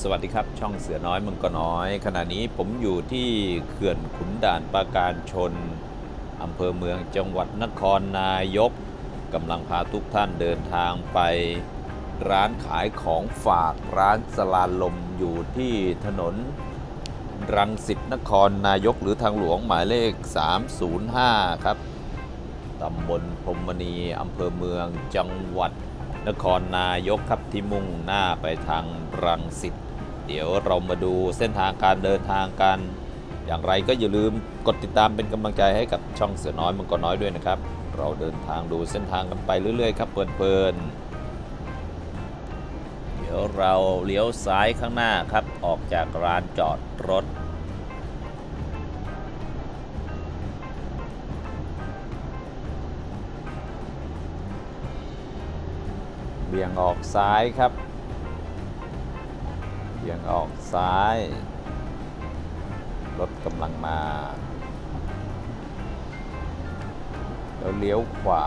สวัสดีครับ ช่องเสือน้อยมังกรน้อย ขณะนี้ผมอยู่ที่เขื่อนขุนด่านปราการชนอำเภอเมืองจังหวัดนครนายกกำลังพาทุกท่านเดินทางไป ร้านขายของฝากร้านสลาลมอยู่ที่ถนน รังสิตนครนายกหรือทางหลวงหมายเลข 305 ครับตำบลพรมณีอำเภอเมืองจังหวัด นครนายกครับที่มุ่งหน้าไปทางรังสิตเดี๋ยวเรามาดูเส้นทางการเดินทางกัน อย่างไรก็อย่าลืมกดติดตามเป็นกำลังใจให้กับช่องเสือน้อยมังกรน้อยด้วยนะครับ เราเดินทางดูเส้นทางกันไปเรื่อยๆครับเพลินๆเดี๋ยวเราเลี้ยวซ้ายข้างหน้าครับออกจากร้านจอดรถ เบี่ยงออกซ้ายครับ เบี่ยงออกซ้าย รถกำลังมา แล้วเลี้ยวขวา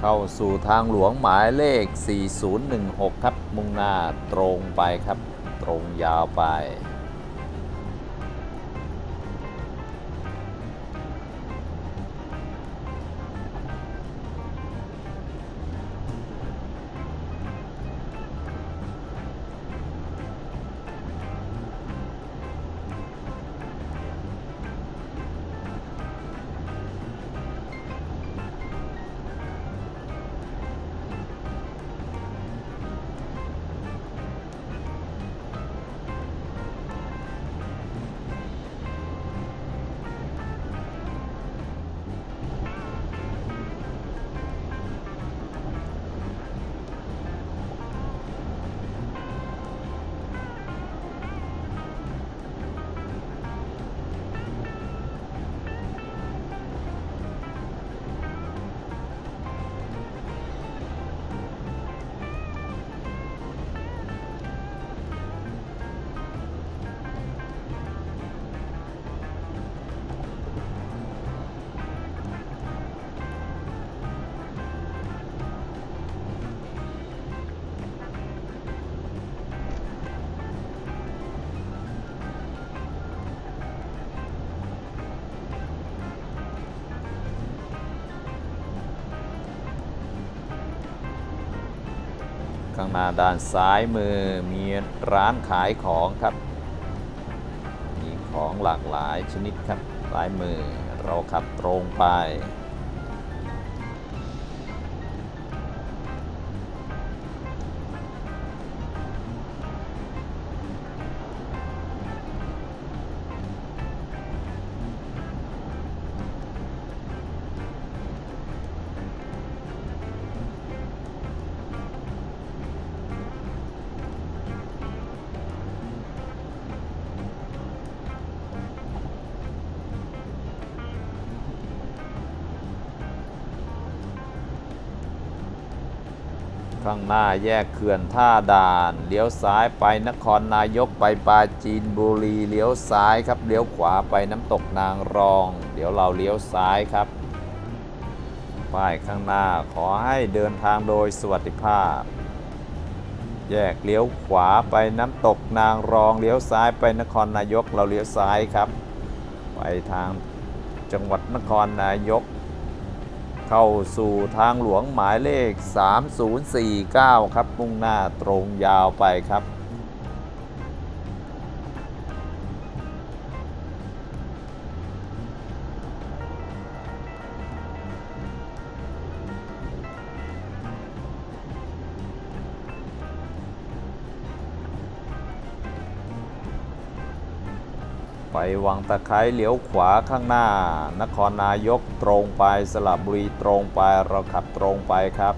เข้าสู่ทางหลวงหมายเลข 4016 ครับ มุ่งหน้าตรงไปครับ ตรงยาวไป มาด้านซ้ายมือมีร้านขายของครับ มีของหลากหลายชนิดครับซ้ายมือเราขับตรงไป ข้างหน้าแยกเขื่อนท่าด่าน เลี้ยวซ้ายไปนครนายกไปปราจีนบุรี เลี้ยวซ้ายครับ เลี้ยวขวาไปน้ำตกนางรอง เดี๋ยวเราเลี้ยวซ้ายครับ ป้ายข้างหน้าขอให้เดินทางโดยสวัสดิภาพ แยกเลี้ยวขวาไปน้ำตกนางรอง เลี้ยวซ้ายไปนครนายก เราเลี้ยวซ้ายครับ ไปทางจังหวัดนครนายก เข้าสู่ทางหลวงหมายเลข 3049 ครับมุ่งหน้าตรงยาวไปครับ ไปวังตะไคร้เลี้ยวขวาข้างหน้า นครนายกตรงไปสระบุรีตรงไปเราขับตรงไปครับ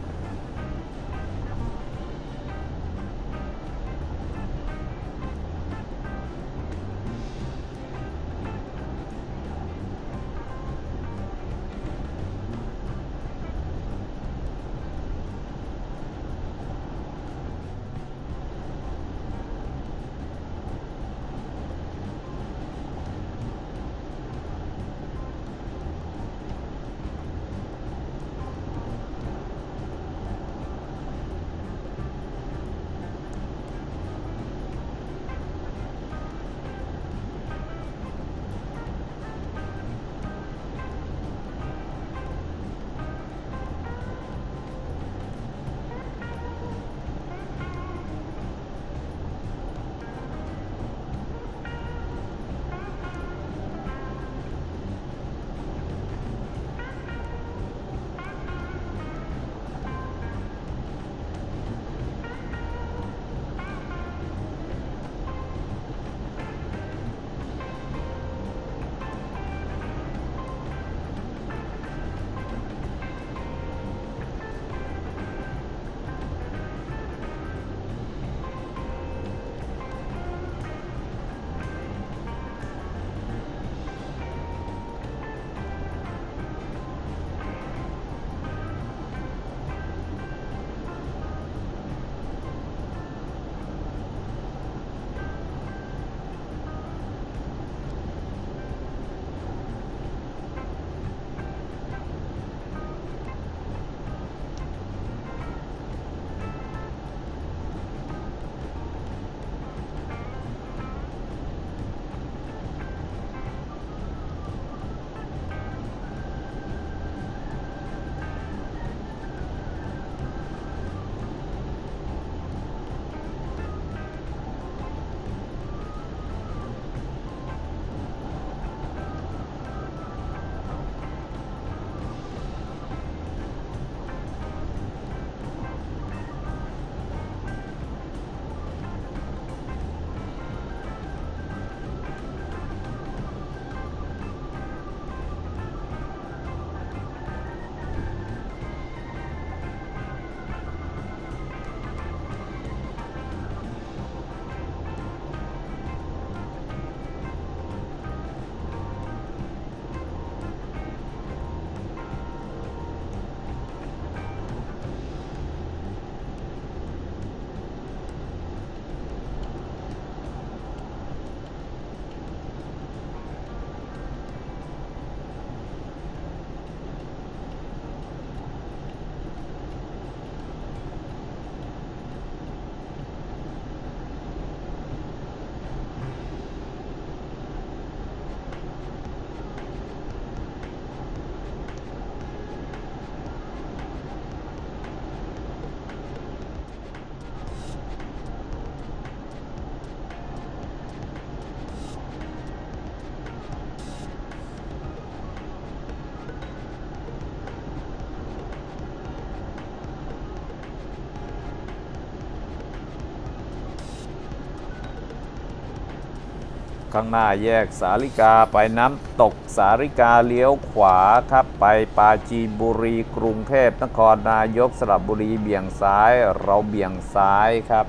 ข้างหน้าแยกสาริกาไปน้ำตกสาริกาเลี้ยวขวาครับไปปาจีนบุรีกรุงเทพนครนายกสระบุรีเบี่ยงซ้าย เราเบี่ยงซ้ายครับ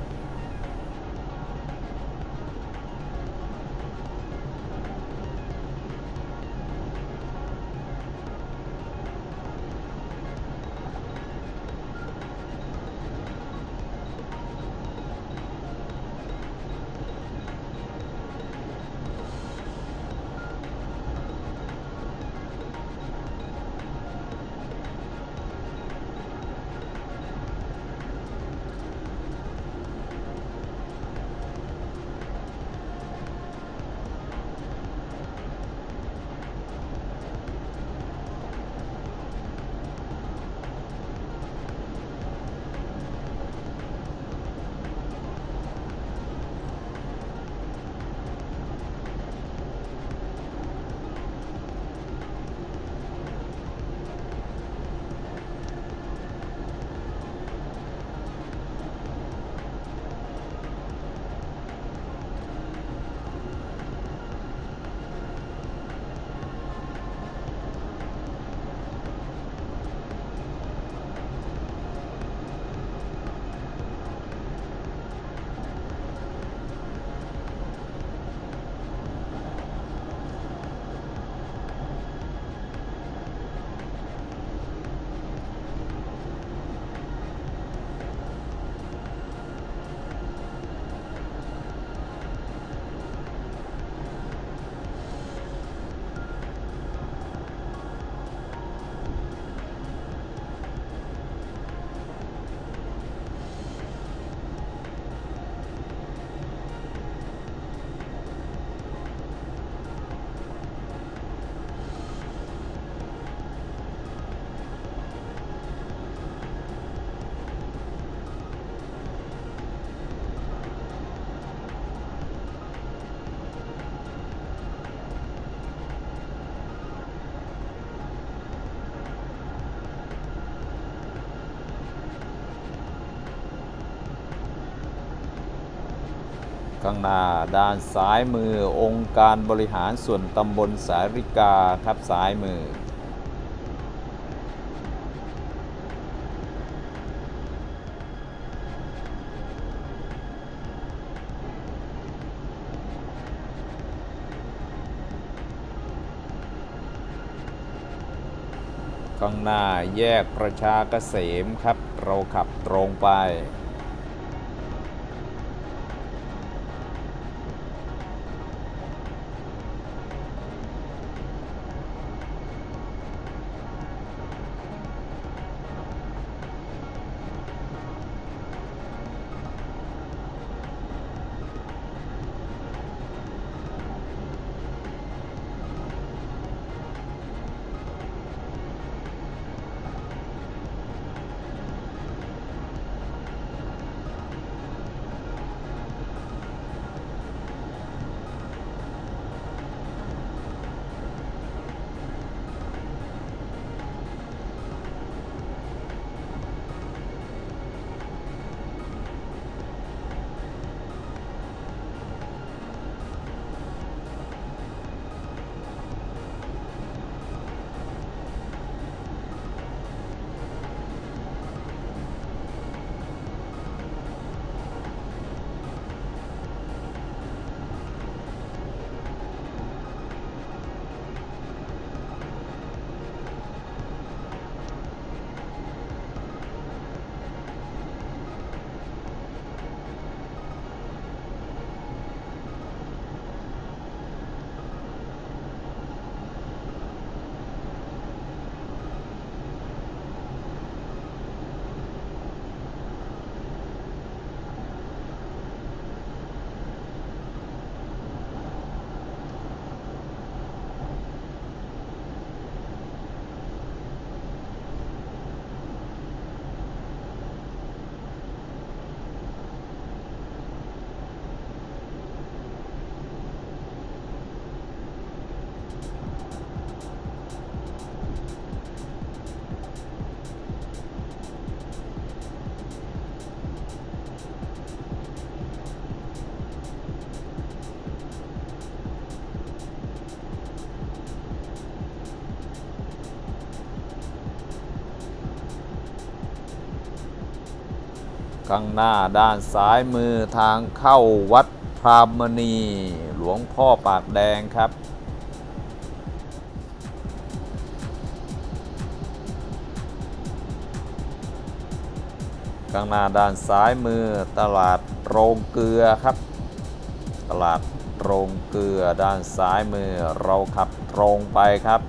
ข้างหน้าด้านซ้ายมือองค์การบริหารส่วนตำบลสาริกาครับซ้ายมือ ข้างหน้าแยกประชาเกษมครับ เราขับตรงไป ข้างหน้าด้านซ้ายมือทางเข้าวัดพรามณี หลวงพ่อปากแดงครับข้างหน้าด้านซ้ายมือตลาดโรงเกลือครับ ตลาดโรงเกลือด้านซ้ายมือเราขับตรงไปครับ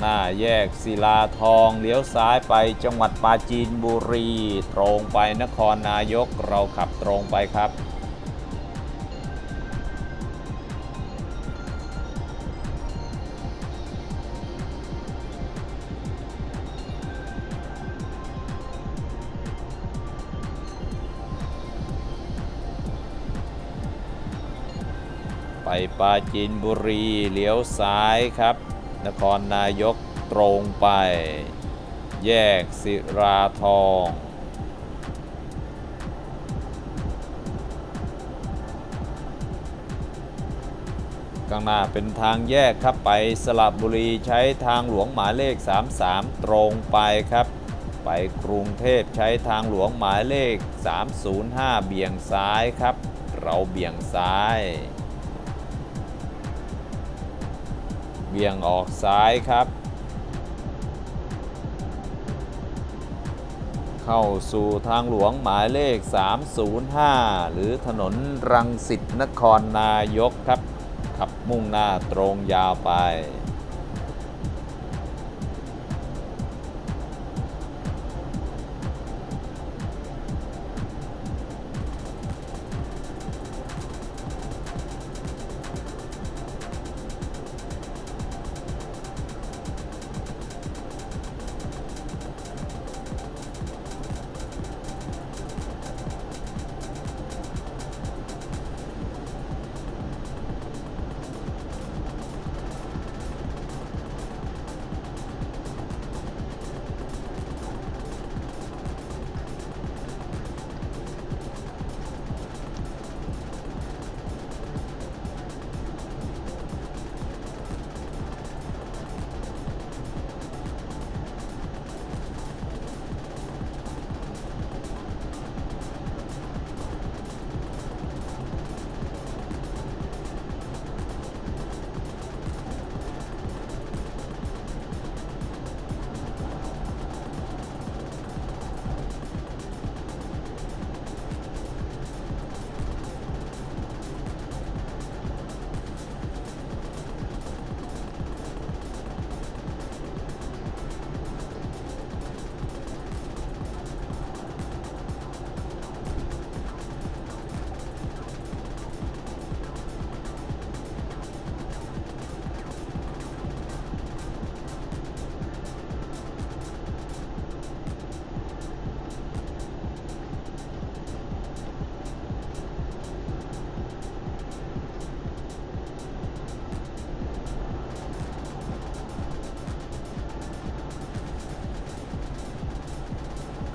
หน้าแยกศิลาทองเลี้ยวซ้ายไปจังหวัดปราจีนบุรี ตรงไปนครนายกเราขับตรงไปครับไปปราจีนบุรีเลี้ยวซ้ายครับ นครนายกตรงไป แยกศิราทองข้างหน้าเป็นทางแยกครับไปสระบุรีใช้ทางหลวงหมายเลข 33 ตรงไปครับ ไปกรุงเทพใช้ทางหลวงหมายเลข 305 เบี่ยงซ้ายครับ เราเบี่ยงซ้าย เบี่ยงออกซ้ายครับ เข้าสู่ทางหลวงหมายเลข 305 หรือถนนรังสิตนครนายกครับ ขับมุ่งหน้าตรงยาวไป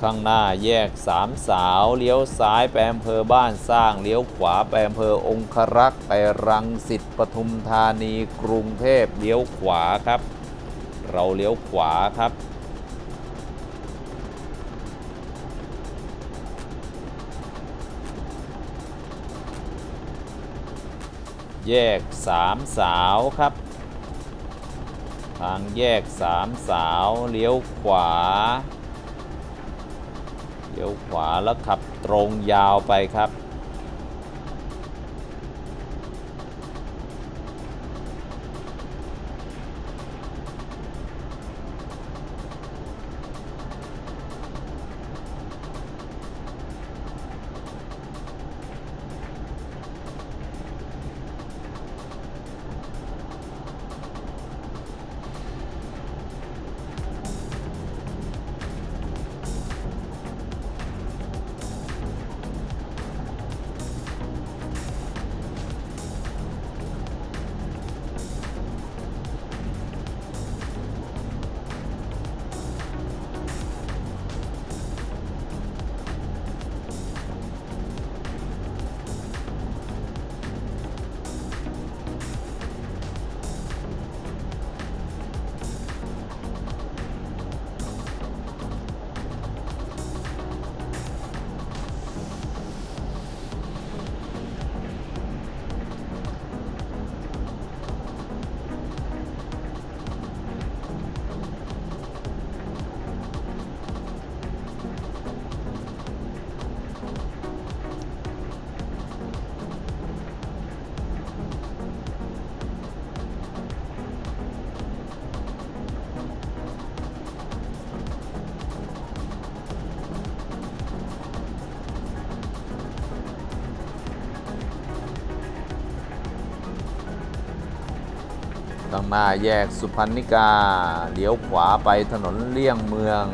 ข้างหน้าแยกสามสาวเลี้ยวซ้ายไปอำเภอบ้านสร้างเลี้ยวขวาไปอำเภอองครักษ์ไปรังสิตปทุมธานีกรุงเทพเลี้ยวขวาครับ เราเลี้ยวขวาครับแยกสามสาวครับ ทางแยกสามสาวเลี้ยวขวา เลี้ยวขวาแล้วขับตรงยาวไปครับ ข้างหน้าแยกสุพรรณิกาเลี้ยวขวาไปถนนเลี่ยงเมือง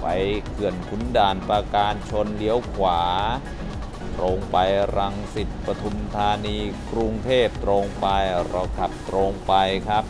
ไปเขื่อนขุนด่านปราการชนเลี้ยวขวา ตรงไปรังสิตปทุมธานีกรุงเทพตรงไปเราขับตรงไปครับ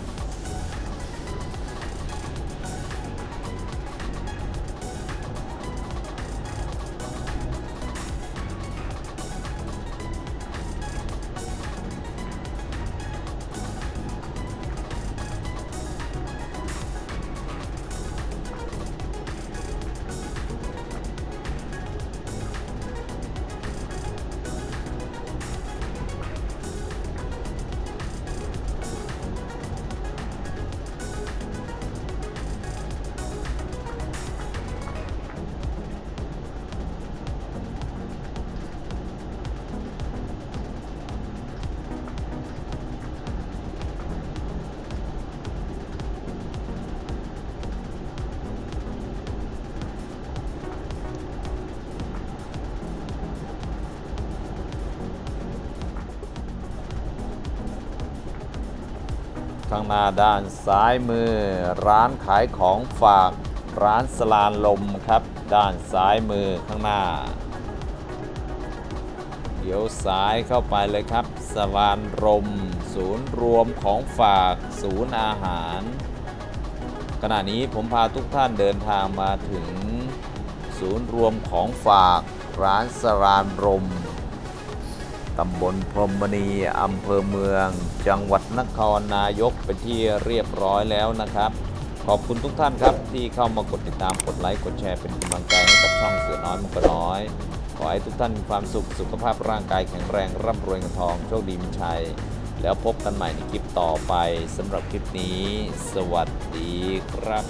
ข้างหน้าด้านซ้ายมือ ร้านขายของฝากร้านสลานลมครับ ด้านซ้ายมือข้างหน้าเดี๋ยวซ้ายเข้าไปเลยครับสวานรมศูนย์รวมของฝากศูนย์อาหาร ขณะนี้ผมพาทุกท่านเดินทางมาถึง ศูนย์รวมของฝากร้านสรานรมตำบลพรมณีอำเภอเมือง จังหวัดนครนายกเป็นที่เรียบร้อยแล้วนะครับ ขอบคุณทุกท่านครับ ที่เข้ามากดติดตามกดไลค์กดแชร์เป็นกำลังใจให้กับช่องเสือน้อยมังกรน้อย ขอให้ทุกท่านมีความสุขสุขภาพร่างกายแข็งแรงร่ำรวยเงินทองโชคดีมีชัย แล้วพบกันใหม่ในคลิปต่อไปสำหรับคลิปนี้ สวัสดีครับ